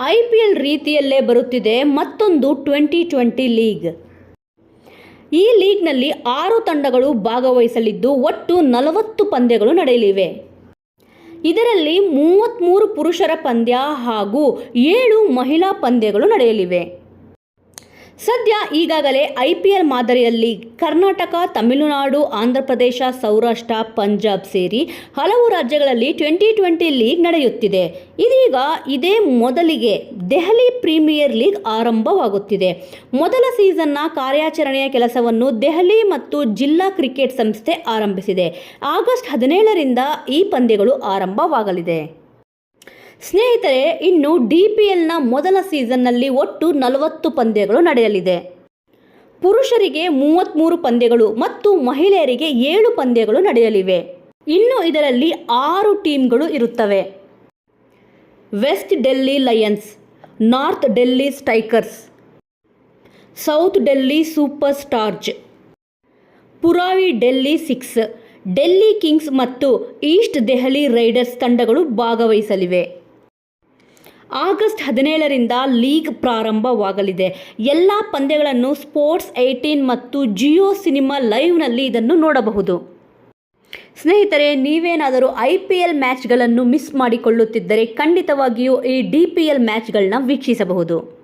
I P L ರೀತಿಯಲ್ಲೇ ಬರುತ್ತಿದೆ ಮತ್ತೊಂದು ಟ್ವೆಂಟಿ ಟ್ವೆಂಟಿ ಲೀಗ್. ಈ ಲೀಗ್ನಲ್ಲಿ ಆರು ತಂಡಗಳು ಭಾಗವಹಿಸಲಿದ್ದು ಒಟ್ಟು ನಲವತ್ತು ಪಂದ್ಯಗಳು ನಡೆಯಲಿವೆ. ಇದರಲ್ಲಿ ಮೂವತ್ತ್ಮೂರು ಪುರುಷರ ಪಂದ್ಯ ಹಾಗೂ ಏಳು ಮಹಿಳಾ ಪಂದ್ಯಗಳು ನಡೆಯಲಿವೆ. ಸದ್ಯ ಈಗಾಗಲೇ ಐ ಪಿ ಎಲ್ ಮಾದರಿಯಲ್ಲಿ ಕರ್ನಾಟಕ, ತಮಿಳುನಾಡು ಆಂಧ್ರಪ್ರದೇಶ ಸೌರಾಷ್ಟ್ರ, ಪಂಜಾಬ್ ಸೇರಿ ಹಲವು ರಾಜ್ಯಗಳಲ್ಲಿ ಟ್ವೆಂಟಿ ಟ್ವೆಂಟಿ ಲೀಗ್ ನಡೆಯುತ್ತಿದೆ. ಇದೀಗ ಇದೇ ಮೊದಲಿಗೆ ದೆಹಲಿ ಪ್ರೀಮಿಯರ್ ಲೀಗ್ ಆರಂಭವಾಗುತ್ತಿದೆ. ಮೊದಲ ಸೀಸನ್ನ ಕಾರ್ಯಾಚರಣೆಯ ಕೆಲಸವನ್ನು ದೆಹಲಿ ಮತ್ತು ಜಿಲ್ಲಾ ಕ್ರಿಕೆಟ್ ಸಂಸ್ಥೆ ಆರಂಭಿಸಿದೆ. ಆಗಸ್ಟ್ ಹದಿನೇಳರಿಂದ ಈ ಪಂದ್ಯಗಳು ಆರಂಭವಾಗಲಿದೆ. ಸ್ನೇಹಿತರೆ, ಇನ್ನು ಡಿ ಪಿ ಎಲ್ನ ಮೊದಲ ಸೀಸನ್ನಲ್ಲಿ ಒಟ್ಟು ನಲವತ್ತು ಪಂದ್ಯಗಳು ನಡೆಯಲಿದೆ. ಪುರುಷರಿಗೆ ಮೂವತ್ತ್ಮೂರು ಪಂದ್ಯಗಳು ಮತ್ತು ಮಹಿಳೆಯರಿಗೆ ಏಳು ಪಂದ್ಯಗಳು ನಡೆಯಲಿವೆ. ಇನ್ನು ಇದರಲ್ಲಿ ಆರು ಟೀಮ್ಗಳು ಇರುತ್ತವೆ. West Delhi lions, north Delhi strikers south Delhi super stars, Purani Delhi six, Delhi kings ಮತ್ತು ಈಸ್ಟ್ ದೆಹಲಿ ರೈಡರ್ಸ್ ತಂಡಗಳು ಭಾಗವಹಿಸಲಿವೆ. ಆಗಸ್ಟ್ ಹದಿನೇಳರಿಂದ ಲೀಗ್ ಪ್ರಾರಂಭವಾಗಲಿದೆ. ಎಲ್ಲ ಪಂದ್ಯಗಳನ್ನು ಸ್ಪೋರ್ಟ್ಸ್ ಏಯ್ಟೀನ್ ಮತ್ತು ಜಿಯೋ ಸಿನಿಮಾ ಲೈವ್ನಲ್ಲಿ ಇದನ್ನು ನೋಡಬಹುದು. ಸ್ನೇಹಿತರೆ, ನೀವೇನಾದರೂ ಐ ಪಿ ಎಲ್ ಮ್ಯಾಚ್ಗಳನ್ನು ಮಿಸ್ ಮಾಡಿಕೊಳ್ಳುತ್ತಿದ್ದರೆ ಖಂಡಿತವಾಗಿಯೂ ಈ ಡಿ ಪಿ ಎಲ್ ಮ್ಯಾಚ್ಗಳನ್ನ ವೀಕ್ಷಿಸಬಹುದು.